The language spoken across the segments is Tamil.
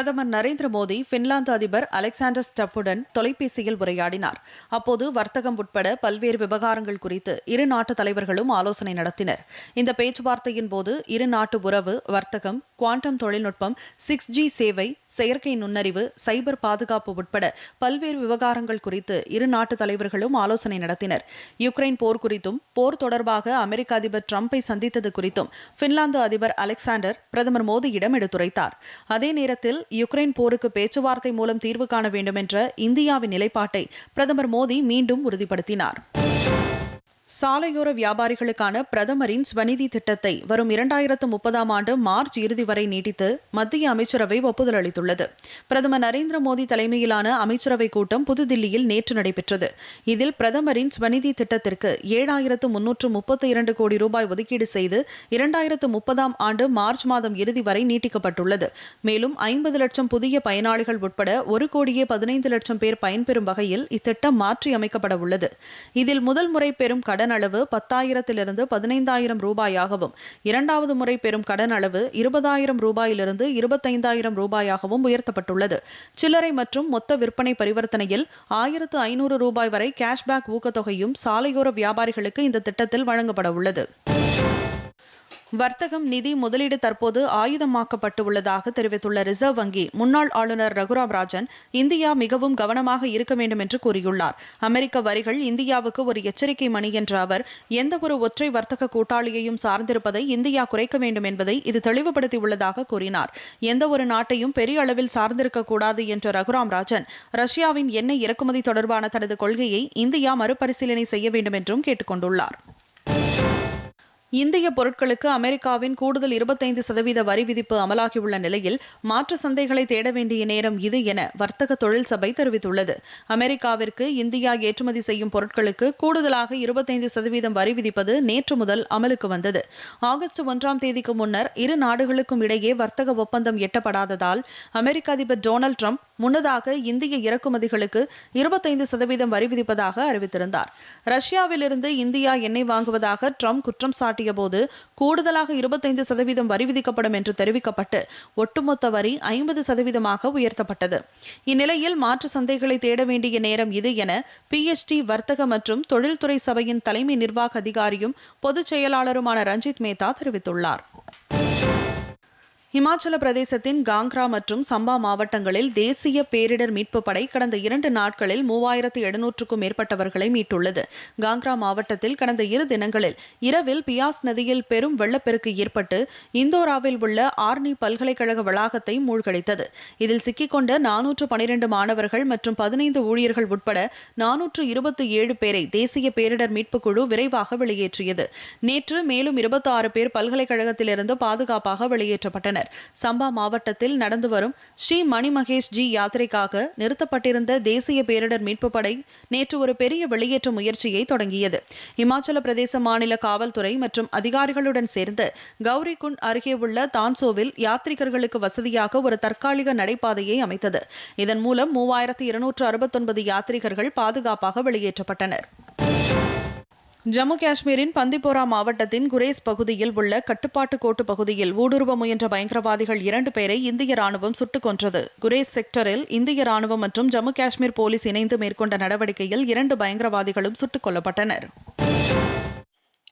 பிரதமர் நரேந்திர மோடி பின்லாந்து அதிபர் அலெக்சாண்டர் ஸ்டப்புடன் தொலைபேசியில் உரையாடினார். அப்போது வர்த்தகம் உட்பட பல்வேறு விவகாரங்கள் குறித்து இரு நாட்டு தலைவர்களும் ஆலோசனை நடத்தினர். இந்த பேச்சுவார்த்தையின் போது இரு நாட்டு உறவு வர்த்தகம் குவாண்டம் தொழில்நுட்பம் சிக்ஸ் ஜி சேவை செயற்கை நுண்ணறிவு சைபர் பாதுகாப்பு உட்பட பல்வேறு விவகாரங்கள் குறித்து இரு நாட்டு தலைவர்களும் ஆலோசனை நடத்தினர். யுக்ரைன் போர் குறித்தும் போர் தொடர்பாக அமெரிக்க அதிபர் டிரம்பை சந்தித்தது குறித்தும் பின்லாந்து அதிபர் அலெக்சாண்டர் பிரதமர் மோடியிடம் எடுத்துரைத்தார். அதே நேரத்தில் யுக்ரைன் போருக்கு பேச்சுவார்த்தை மூலம் தீர்வு காண வேண்டும் என்ற இந்தியாவின் நிலைப்பாட்டை பிரதமர் மோடி மீண்டும் உறுதிப்படுத்தினார். சாலையோர வியாபாரிகளுக்கான பிரதமரின் ஸ்வநிதி திட்டத்தை வரும் இரண்டாயிரத்து முப்பதாம் ஆண்டு மார்ச் இறுதி வரை நீட்டித்து மத்திய அமைச்சரவை ஒப்புதல் அளித்துள்ளது. பிரதமர் நரேந்திர மோடி தலைமையிலான அமைச்சரவைக் கூட்டம் புதுதில்லியில் நேற்று நடைபெற்றது. இதில் பிரதமரின் ஸ்வநிதி திட்டத்திற்கு ஏழாயிரத்து முன்னூற்று முப்பத்தி இரண்டு கோடி ரூபாய் ஒதுக்கீடு செய்து இரண்டாயிரத்து முப்பதாம் ஆண்டு மார்ச் மாதம் இறுதி வரை நீட்டிக்கப்பட்டுள்ளது. மேலும் ஐம்பது லட்சம் புதிய பயனாளிகள் உட்பட ஒரு கோடியே பதினைந்து லட்சம் பேர் பயன்பெறும் வகையில் இத்திட்டம் மாற்றியமைக்கப்பட உள்ளது இதில் முதல் முறை பெறும் கடன் அளவு பத்தாயிரத்திலிருந்து பதினைந்தாயிரம் ரூபாயாகவும் இரண்டாவது முறை பெறும் கடன் அளவு இருபதாயிரம் ரூபாயிலிருந்து இருபத்தைந்தாயிரம் ரூபாயாகவும் உயர்த்தப்பட்டுள்ளது. சில்லறை மற்றும் மொத்த விற்பனை பரிவர்த்தனையில் ஆயிரத்து ஐநூறு ரூபாய் வரை கேஷ்பேக் ஊக்கத்தொகையும் சாலையோர வியாபாரிகளுக்கு இந்த திட்டத்தில் வழங்கப்பட உள்ளது வர்த்தகம் நிதி முதலீடு தற்போது ஆயுதமாக்கப்பட்டு உள்ளதாக தெரிவித்துள்ள ரிசர்வ் வங்கி முன்னாள் ஆளுநர் ரகுராம் ராஜன் இந்தியா மிகவும் கவனமாக இருக்க வேண்டும் என்று கூறியுள்ளார். அமெரிக்க வரிகள் இந்தியாவுக்கு ஒரு எச்சரிக்கை மணி என்ற அவர் எந்தவொரு ஒற்றை வர்த்தக கூட்டாளியையும் சார்ந்திருப்பதை இந்தியா குறைக்க வேண்டும் என்பதை இது தெளிவுபடுத்தியுள்ளதாக கூறினார். எந்தவொரு நாட்டையும் பெரிய அளவில் சார்ந்திருக்கக்கூடாது என்ற ரகுராம் ராஜன் ரஷ்யாவின் எண்ணெய் இறக்குமதி தொடர்பான தனது கொள்கையை இந்தியா மறுபரிசீலனை செய்ய வேண்டும் என்றும் கேட்டுக் கொண்டுள்ளார் இந்திய பொருட்களுக்கு அமெரிக்காவின் கூடுதல் இருபத்தைந்து சதவீத வரி விதிப்பு அமலாகியுள்ள நிலையில் மாற்று சந்தைகளை தேட வேண்டிய நேரம் இது என வர்த்தக தொழில் சபை தெரிவித்துள்ளது. அமெரிக்காவிற்கு இந்தியா ஏற்றுமதி செய்யும் பொருட்களுக்கு கூடுதலாக இருபத்தைந்து சதவீதம் வரி விதிப்பது நேற்று முதல் அமலுக்கு வந்தது. ஆகஸ்ட் ஒன்றாம் தேதிக்கு முன்னர் இரு நாடுகளுக்கும் இடையே வர்த்தக ஒப்பந்தம் எட்டப்படாததால் அமெரிக்க அதிபர் டொனால்டு ட்ரம்ப் முன்னதாக இந்திய இறக்குமதிகளுக்கு இருபத்தைந்து சதவீதம் வரி விதிப்பதாக அறிவித்திருந்தார். ரஷ்யாவிலிருந்து இந்தியா எண்ணெய் வாங்குவதாக ட்ரம்ப் குற்றம் சாட்டிய போது கூடுதலாக இருபத்தைந்து சதவீதம் வரி விதிக்கப்படும் என்று தெரிவிக்கப்பட்டு ஒட்டுமொத்த வரி ஐம்பது சதவீதமாக உயர்த்தப்பட்டது. இந்நிலையில் மாற்று சந்தைகளை தேட வேண்டிய நேரம் இது என பிஎச்டி வர்த்தக மற்றும் தொழில்துறை சபையின் தலைமை நிர்வாக அதிகாரியும் பொதுச் செயலாளருமான ரஞ்சித் மேத்தா தெரிவித்துள்ளார். இமாச்சல பிரதேசத்தின் காங்க்ரா மற்றும் சம்பா மாவட்டங்களில் தேசிய பேரிடர் மீட்புப் படை கடந்த இரண்டு நாட்களில் மூவாயிரத்து எழுநூற்றுக்கும் மேற்பட்டவர்களை மீட்டுள்ளது. காங்க்ரா மாவட்டத்தில் கடந்த இரு தினங்களில் இரவில் பியாஸ் நதியில் பெரும் வெள்ளப்பெருக்கு ஏற்பட்டு இந்தோராவில் உள்ள ஆர்னி பல்கலைக்கழக வளாகத்தை மூழ்கடித்தது. இதில் சிக்கிக்கொண்ட நானூற்று பனிரெண்டு மாணவர்கள் மற்றும் பதினைந்து ஊழியர்கள் உட்பட நானூற்று இருபத்தி ஏழு பேரை தேசிய பேரிடர் மீட்புக் குழு விரைவாக வெளியேற்றியது. நேற்று மேலும் இருபத்தி ஆறு பேர் பல்கலைக்கழகத்திலிருந்து பாதுகாப்பாக வெளியேற்றப்பட்டனர். உள்ளனர் சம்பா மாவட்டத்தில் நடந்து வரும் ஸ்ரீ மணிமகேஷ் ஜி யாத்திரைக்காக நிறுத்தப்பட்டிருந்த தேசிய பேரிடர் மீட்புப் படை நேற்று ஒரு பெரிய வெளியேற்ற முயற்சியை தொடங்கியது. இமாச்சல பிரதேச மாநில காவல்துறை மற்றும் அதிகாரிகளுடன் சேர்ந்து கௌரி குண்ட் அருகே உள்ள தான்சோவில் யாத்ரிகர்களுக்கு வசதியாக ஒரு தற்காலிக நடைபாதையை அமைத்தது. இதன் மூலம் மூவாயிரத்து இருநூற்று அறுபத்தொன்பது யாத்ரிகர்கள் பாதுகாப்பாக வெளியேற்றப்பட்டனர். ஜம்மு காஷ்மீரின் பந்திப்போரா மாவட்டத்தின் குரேஸ் பகுதியில் உள்ள கட்டுப்பாட்டு கோட்டு பகுதியில் ஊடுருவ முயன்ற பயங்கரவாதிகள் இரண்டு பேரை இந்திய ராணுவம் சுட்டுக் கொன்றது. குரேஸ் செக்டரில் இந்திய ராணுவம் மற்றும் ஜம்மு காஷ்மீர் போலீஸ் இணைந்து மேற்கொண்ட நடவடிக்கையில் இரண்டு பயங்கரவாதிகளும் சுட்டுக் கொல்லப்பட்டனர்.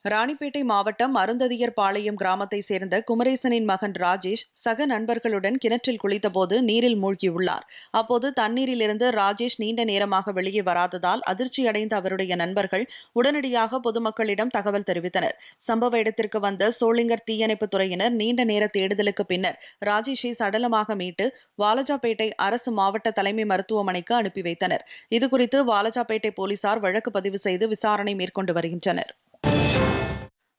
ராணிப்பேட்டை மாவட்டம் அருந்ததியர் பாளையம் கிராமத்தை சேர்ந்த குமரேசனின் மகன் ராஜேஷ் சக நண்பர்களுடன் கிணற்றில் குளித்தபோது நீரில் மூழ்கியுள்ளார். அப்போது தண்ணீரிலிருந்து ராஜேஷ் நீண்ட நேரமாக வெளியே வராததால் அதிர்ச்சியடைந்த அவருடைய நண்பர்கள் உடனடியாக பொதுமக்களிடம் தகவல் தெரிவித்தனர். சம்பவ இடத்திற்கு வந்த சோளிங்கர் தீயணைப்புத் துறையினர் நீண்ட நேர தேடுதலுக்கு பின்னர் ராஜேஷை சடலமாக மீட்டு வாலஜாப்பேட்டை அரசு மாவட்ட தலைமை மருத்துவமனைக்கு அனுப்பி வைத்தனர். இதுகுறித்து வாலஜாபேட்டை போலீசார் வழக்கு பதிவு செய்து விசாரணை மேற்கொண்டு வருகின்றனர்.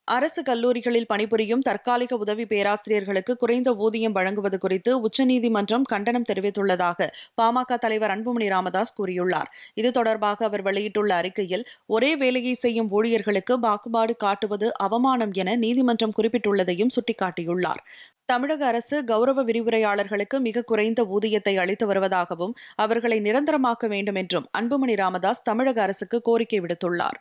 அரசு கல்லூரிகளில் பணிபுரியும் தற்காலிக உதவி பேராசிரியர்களுக்கு குறைந்த ஊதியம் வழங்குவது குறித்து உச்சநீதிமன்றம் கண்டனம் தெரிவித்துள்ளதாக பாமக தலைவர் அன்புமணி ராமதாஸ் கூறியுள்ளார். இது தொடர்பாக அவர் வெளியிட்டுள்ள அறிக்கையில் ஒரே வேலையை செய்யும் ஊழியர்களுக்கு பாகுபாடு காட்டுவது அவமானம் என நீதிமன்றம் குறிப்பிட்டுள்ளதையும் சுட்டிக்காட்டியுள்ளார். தமிழக அரசு கௌரவ விரிவுரையாளர்களுக்கு மிக குறைந்த ஊதியத்தை அளித்து வருவதாகவும் அவர்களை நிரந்தரமாக்க வேண்டும் என்றும் அன்புமணி ராமதாஸ் தமிழக அரசுக்கு கோரிக்கை விடுத்துள்ளார்.